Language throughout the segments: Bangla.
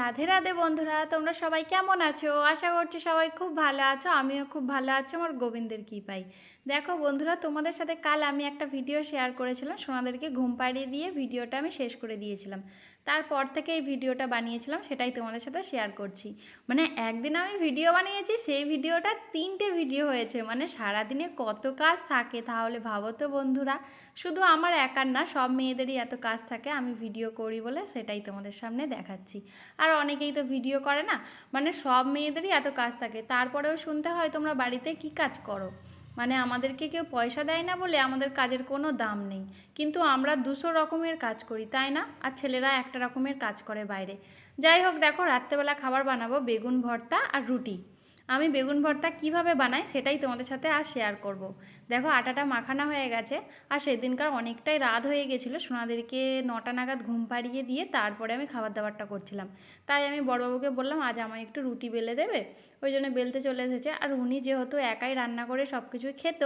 রাধে রাধে বন্ধুরা, তোমরা সবাই কেমন আছো? আশা করছি সবাই খুব ভালো আছো, আমিও খুব ভালো আছি, আমার গোবিন্দের কী পাই দেখো বন্ধুরা, তোমাদের সাথে কাল আমি একটা ভিডিও শেয়ার করেছিলাম, সোনাদেরকে ঘুম পাড়িয়ে দিয়ে ভিডিওটা আমি শেষ করে দিয়েছিলাম। তারপর থেকে এই ভিডিওটা বানিয়েছিলাম, সেটাই তোমাদের সাথে শেয়ার করছি। মানে একদিন আমি ভিডিও বানিয়েছি, সেই ভিডিওটা তিনটে ভিডিও হয়েছে। মানে সারাদিনে কত কাজ থাকে তাহলে ভাবো তো বন্ধুরা। শুধু আমার একার না, সব মেয়েদেরই এত কাজ থাকে, আমি ভিডিও করি বলে সেটাই তোমাদের সামনে দেখাচ্ছি। আর অনেকেই তো ভিডিও করে না মানে সব মেয়েদেরই এত কাজ থাকে। তারপরেও শুনতে হয় তোমরা বাড়িতে কি কাজ করো? মানে আমাদেরকে কেউ পয়সা দেয় না বলে আমাদের কাজের কোনো দাম নেই। কিন্তু আমরা দুশো রকমের কাজ করি, তাই না? আর ছেলেরা একটা রকমের কাজ করে বাইরে। যাই হোক, দেখো, রাত্রেবেলা খাবার বানাবো, বেগুন ভর্তা আর রুটি। আমি বেগুন ভর্তা কীভাবে বানাই সেটাই তোমাদের সাথে আর শেয়ার করব। দেখো, আটাটা মাখানো হয়ে গেছে, আর সেদিনকার অনেকটাই রাত হয়ে গেছিল। সোনাদেরকে নটা নাগাদ ঘুম পাড়িয়ে দিয়ে তারপরে আমি খাবার দাবারটা করছিলাম। তাই আমি বড়বাবুকে বললাম, আজ আমায় একটু রুটি বেলে দেবে। ওই জন্য বেলতে চলে এসেছে। আর উনি যেহেতু একাই রান্না করে সব কিছুই খেত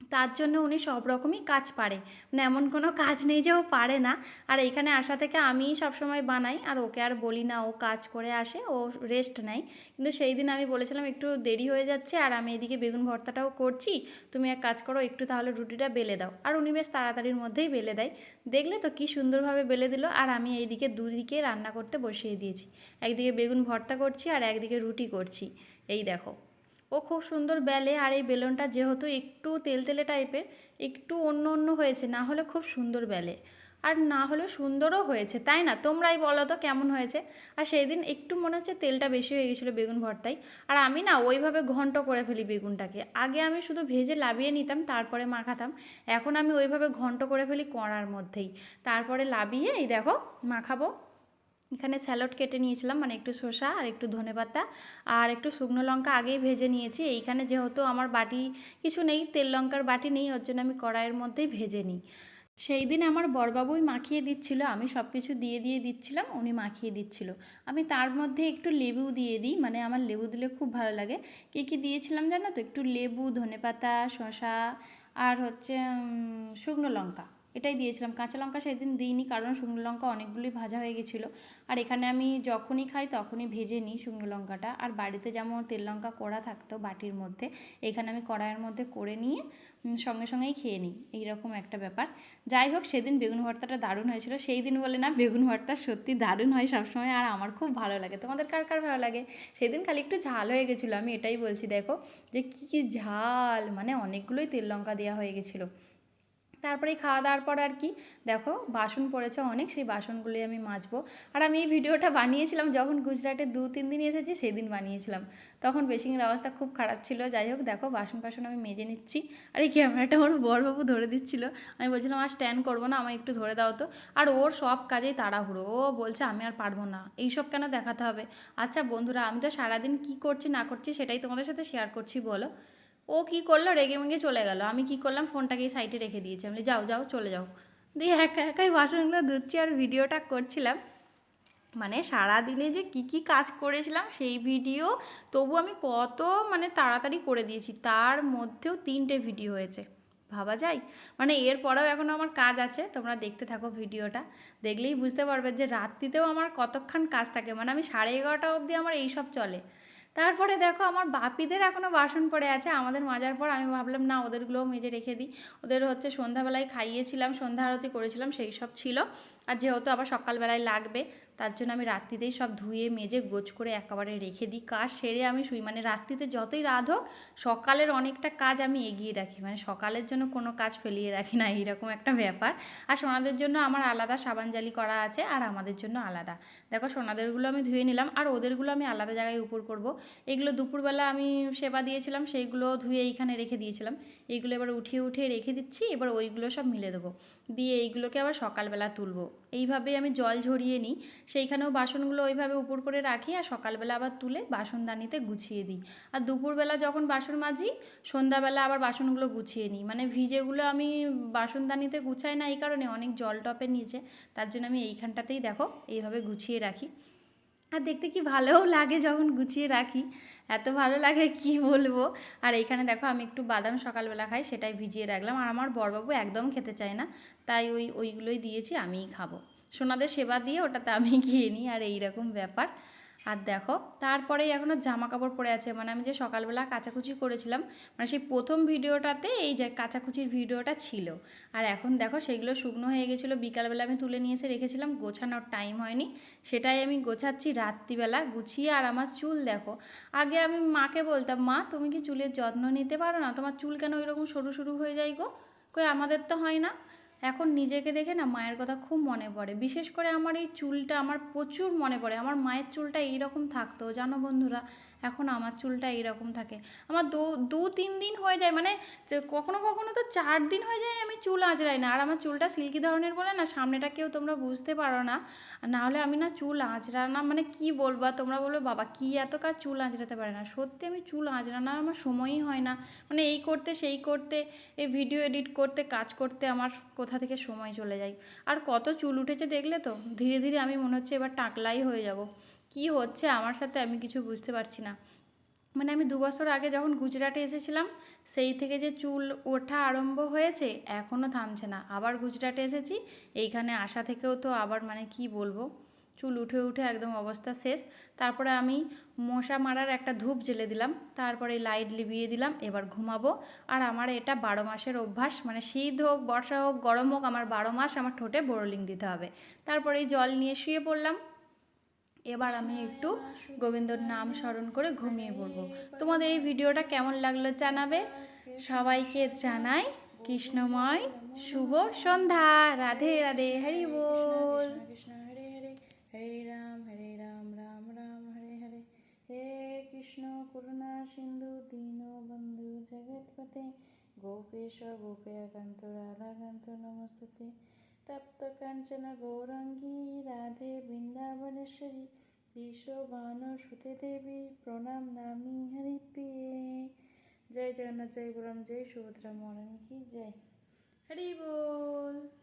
তার জন্য উনি সব রকমই কাজ পারে। মানে এমন কোনো কাজ নেই যে ও পারে না। আর এইখানে আসা থেকে আমিই সবসময় বানাই, আর ওকে আর বলি না, ও কাজ করে আসে, ও রেস্ট নেয়। কিন্তু সেই দিন আমি বলেছিলাম, একটু দেরি হয়ে যাচ্ছে, আর আমি এদিকে বেগুন ভর্তাটাও করছি। তুমি এক কাজ করো, একটু তাহলে রুটিটা বেলে দাও। আর উনি বেশ তাড়াতাড়ির মধ্যেই বেলে দেয়। দেখলে তো কি সুন্দরভাবে বেলে দিল, আর আমি এইদিকে দুদিকে রান্না করতে বসিয়ে দিয়েছি। একদিকে বেগুন ভর্তা করছি, আর একদিকে রুটি করছি। এই দেখো। ও খুব সুন্দর বেলে আর এই বেলনটা যেহেতু একটু তেলতেলে টাইপের, একটু অন্য অন্য হয়েছে, না হলে খুব সুন্দর বেলে। আর না হলে সুন্দরও হয়েছে, তাই না? তোমরাই বলো তো কেমন হয়েছে? আর সেই দিন একটু মনে হচ্ছে তেলটা বেশি হয়ে গেছিল বেগুন ভর্তায়। আর আমি না ওইভাবে ঘন্ট করে ফেলি বেগুনটাকে। আগে আমি শুধু ভেজে লাবিয়ে নিতাম, তারপরে মাখাতাম। এখন আমি ওইভাবে ঘন্ট করে ফেলি কড়ার মধ্যেই। তারপরে লাবিয়ে এই দেখো মাখাবো। এখানে স্যালাড কেটে নিয়েছিলাম মানে একটু শসা আর একটু ধনেপাতা আর একটু শুকনো লঙ্কা আগেই ভেজে নিয়েছি। এইখানে যেহেতু আমার বাটি কিছু নেই, তেল লঙ্কার বাটি নেই, ওর জন্য আমি কড়াইয়ের মধ্যেই ভেজে নিই। সেই দিন আমার বরবাবুই মাখিয়ে দিচ্ছিল, আমি সব কিছু দিয়ে দিয়ে দিচ্ছিলাম, উনি মাখিয়ে দিচ্ছিল। আমি তার মধ্যে একটু লেবু দিয়ে দিই মানে আমার লেবু দিলে খুব ভালো লাগে। কী কী দিয়েছিলাম জানো তো? একটু লেবু ধনেপাতা শসা আর হচ্ছে শুকনো লঙ্কা। এটাই দিয়েছিলাম। কাঁচা লঙ্কা সেদিন দিইনি কারণ শুকনো লঙ্কা অনেকগুলোই ভাজা হয়ে গেছিল। আর এখানে আমি যখনই খাই তখনই ভেজে নিই শুকনো লঙ্কাটা। আর বাড়িতে যেমন তেল লঙ্কা কড়া থাকতো বাটির মধ্যে, এখানে আমি কড়াইয়ের মধ্যে করে নিয়ে সঙ্গে সঙ্গেই খেয়ে নিই। এইরকম একটা ব্যাপার। যাই হোক, সেদিন বেগুন ভর্তাটা দারুণ হয়েছিল। সেই দিন বলে না, বেগুন ভর্তা সত্যি দারুণ হয় সবসময় আর আমার খুব ভালো লাগে। তোমাদের কার কার ভালো লাগে? সেদিন খালি একটু ঝাল হয়ে গেছিল, আমি এটাই বলছি, দেখো যে কী কী ঝাল। মানে অনেকগুলোই তেল লঙ্কা দেওয়া হয়ে গেছিল। তারপরে খাওয়া দাওয়ার পর আর কি, দেখো বাসন পড়েছে অনেক, সেই বাসনগুলোই আমি মাজবো। আর আমি এই ভিডিওটা বানিয়েছিলাম যখন গুজরাটে দু তিন দিন এসেছি, সেদিন বানিয়েছিলাম। তখন বেসিংয়ের অবস্থা খুব খারাপ ছিল। যাই হোক, দেখো বাসন ফাসন আমি মেজে নিচ্ছি। আর এই ক্যামেরাটা আমার বড়বাবু ধরে দিচ্ছিল। আমি বলছিলাম, আর স্ট্যান্ড করব না, আমায় একটু ধরে দাও তো। আর ওর সব কাজেই তাড়াহুড়ো। ও বলছে, আমি আর পারব না। এইসব কেন দেখাতে হবে? আচ্ছা বন্ধুরা, আমি তো সারাদিন কী করছি না করছি, সেটাই তোমাদের সাথে শেয়ার করছি, বলো। ও কী করল? রেগে মেগে চলে গেল। আমি কী করলাম? ফোনটাকে সাইডে রেখে দিয়েছি। আমি যাও যাও, চলে যাও। দিয়ে একা একাই বাসনগুলো ধুচ্ছি আর ভিডিওটা করছিলাম। মানে সারা দিনে যে কি কি কাজ করেছিলাম সেই ভিডিও তবু আমি কত মানে তাড়াতাড়ি করে দিয়েছি। তার মধ্যেও তিনটে ভিডিও হয়েছে। ভাবা যায়? মানে এরপরেও এখনও আমার কাজ আছে। তোমরা দেখতে থাকো ভিডিওটা। দেখলেই বুঝতে পারবে যে রাত্রিতেও আমার কতক্ষণ কাজ থাকে। মানে আমি সাড়ে এগারোটা অবধি আমার এইসব চলে। তারপরে দেখো আমার বাপিদের এখনও বাসন পড়ে আছে, আমাদের মাজার পর আমি ভাবলাম, না, ওদেরগুলোও মেজে রেখে দিই। ওদের হচ্ছে সন্ধ্যাবেলায় খাইয়েছিলাম, সন্ধ্যা আরতি করেছিলাম, সেই সব ছিল। আর যেহেতু আবার সকালবেলায় লাগবে তার জন্য আমি রাত্রিতেই সব ধুয়ে, মেজে, গোছ করে একেবারে রেখে দিই। কাজ সেরে আমি শুই। মানে রাত্রিতে যতই রাত হোক, সকালের অনেকটা কাজ আমি এগিয়ে রাখি। মানে সকালের জন্য কোনো কাজ ফেলিয়ে রাখি না, এইরকম একটা ব্যাপার। আর সোনাদের জন্য আমার আলাদা সাবানজালি করা আছে আর আমাদের জন্য আলাদা। দেখো, সোনাদেরগুলো আমি ধুয়ে নিলাম আর ওদেরগুলো আমি আলাদা জায়গায় উপর করব। এগুলো দুপুরবেলা আমি সেবা দিয়েছিলাম, সেইগুলো ধুয়ে এইখানে রেখে দিয়েছিলাম। এইগুলো এবার উঠিয়ে উঠিয়ে রেখে দিচ্ছি। এবার ওইগুলো সব মিলে দেবো। দিয়ে এইগুলোকে আবার সকালবেলা তুলবো। এইভাবেই আমি জল ঝরিয়ে নিই। সেইখানেও বাসনগুলো ওইভাবে উপর করে রাখি আর সকালবেলা আবার তুলে বাসনদানিতে গুছিয়ে দিই। আর দুপুরবেলা যখন বাসন মাজি, সন্ধ্যাবেলা আবার বাসনগুলো গুছিয়ে নিই। মানে ভিজেগুলো আমি বাসনদানিতে গুছাই না, এই কারণে অনেক জল টপের নিচে তার জন্য আমি এইখানটাতেই দেখো, এইভাবে গুছিয়ে রাখি। আর দেখতে কি ভালোও লাগে যখন গুছিয়ে রাখি। এত ভালো লাগে কি বলব? আর এইখানে দেখো আমি একটু বাদাম সকালবেলা খাই, সেটাই ভিজিয়ে রাখলাম। আর আমার বড়বাবু একদম খেতে চায় না, তাই ওই, ওইগুলোই দিয়েছি, আমিই খাব। সোনাদের সেবা দিয়ে ওটাতে আমি খেয়ে নিই, আর এই রকম ব্যাপার। আর দেখো তারপরে এখনও জামা কাপড় পরে আছে। মানে আমি যে সকালবেলা কাচাকুচি করেছিলাম মানে সেই প্রথম ভিডিওটাতে এই যে কাচাকুচির ভিডিওটা ছিল। আর এখন দেখো সেগুলো শুকনো হয়ে গেছিল, বিকালবেলা আমি তুলে নিয়ে এসে রেখেছিলাম, গোছানোর টাইম হয়নি। সেটাই আমি গোছাচ্ছি রাত্রিবেলা, গুছিয়ে আর আমার চুল দেখো। আগে আমি মাকে বলতাম, মা, তুমি কি চুলের যত্ন নিতে পারো না? তোমার চুল কেন ওইরকম সরু সরু হয়ে যায় গো? কই, আমাদের তো হয় না। এখন নিজেকে দেখে না মায়ের কথা খুব মনে পড়ে। বিশেষ করে আমার এই চুলটা, আমার প্রচুর মনে পড়ে। আমার মায়ের চুলটা এইরকম থাকতো। জানো বন্ধুরা এখন আমার চুলটা এইরকম থাকে। আমার দু দু, তিন দিন হয়ে যায় মানে কখনো কখনো তো চার দিন হয়ে যায় আমি চুল আঁচড়াই না। আর আমার চুলটা সিল্কি ধরনের বলে না সামনেটা কেউ তোমরা বুঝতে পারো না। না হলে আমি না চুল আঁচড়ানা মানে কি বলব তোমরা বলবে, বাবা, কি এত কাজ চুল আঁচড়াতে পারে না? সত্যি আমি চুল আঁচড়ানোর আমার সময়ই হয় না। মানে এই করতে, সেই করতে, এই ভিডিও এডিট করতে, কাজ করতে আমার কোথা থেকে সময় চলে যায়। আর কত চুল উঠেছে দেখলে তো, ধীরে ধীরে আমি মনে হচ্ছে এবার টাকলাই হয়ে যাব। কি হচ্ছে আমার সাথে আমি কিছু বুঝতে পারছি না। মানে আমি দু বছর আগে যখন গুজরাটে এসেছিলাম, সেই থেকে যে চুল ওঠা আরম্ভ হয়েছে এখনও থামছে না। আবার গুজরাটে এসেছি, এইখানে আসা থেকেও তো আবার মানে কি বলব? চুল উঠে উঠে একদম অবস্থা শেষ। তারপরে আমি মশা মারার একটা ধূপ জ্বেলে দিলাম, তারপরে লাইট লিভিয়ে দিলাম, এবার ঘুমাবো। আর আমার এটা বারো মাসের অভ্যাস মানে শীত হোক, বর্ষা হোক, গরম হোক, আমার বারো মাস আমার ঠোঁটে বোরলিং দিতে হবে। তারপরে জল নিয়ে শুয়ে পড়লাম এবার আমি একটু গোবিন্দর নাম স্মরণ করে ঘুমিয়ে পড়ব তোমাদের এই ভিডিওটা কেমন লাগল জানাবে সবাইকে জানাই কৃষ্ণময় শুভ সন্ধ্যা রাধে রাধে হরি বল কৃষ্ণ রাম রাম রাম হরে হরে হে কৃষ্ণ করুণা সিন্ধু দীন বন্ধু জগৎপতে গোপেশ গোপেয়কান্ত রাধাকান্ত নমস্তুতে তপ্ত কাঞ্চন গৌরঙ্গী বিশ্ববান সুতে দেবী প্রণাম নামি হরি প্রিয়ে জয় জগন্নাথ, জয় বলরাম, জয় সুভদ্রা মরণ কি জয়। হরি বল।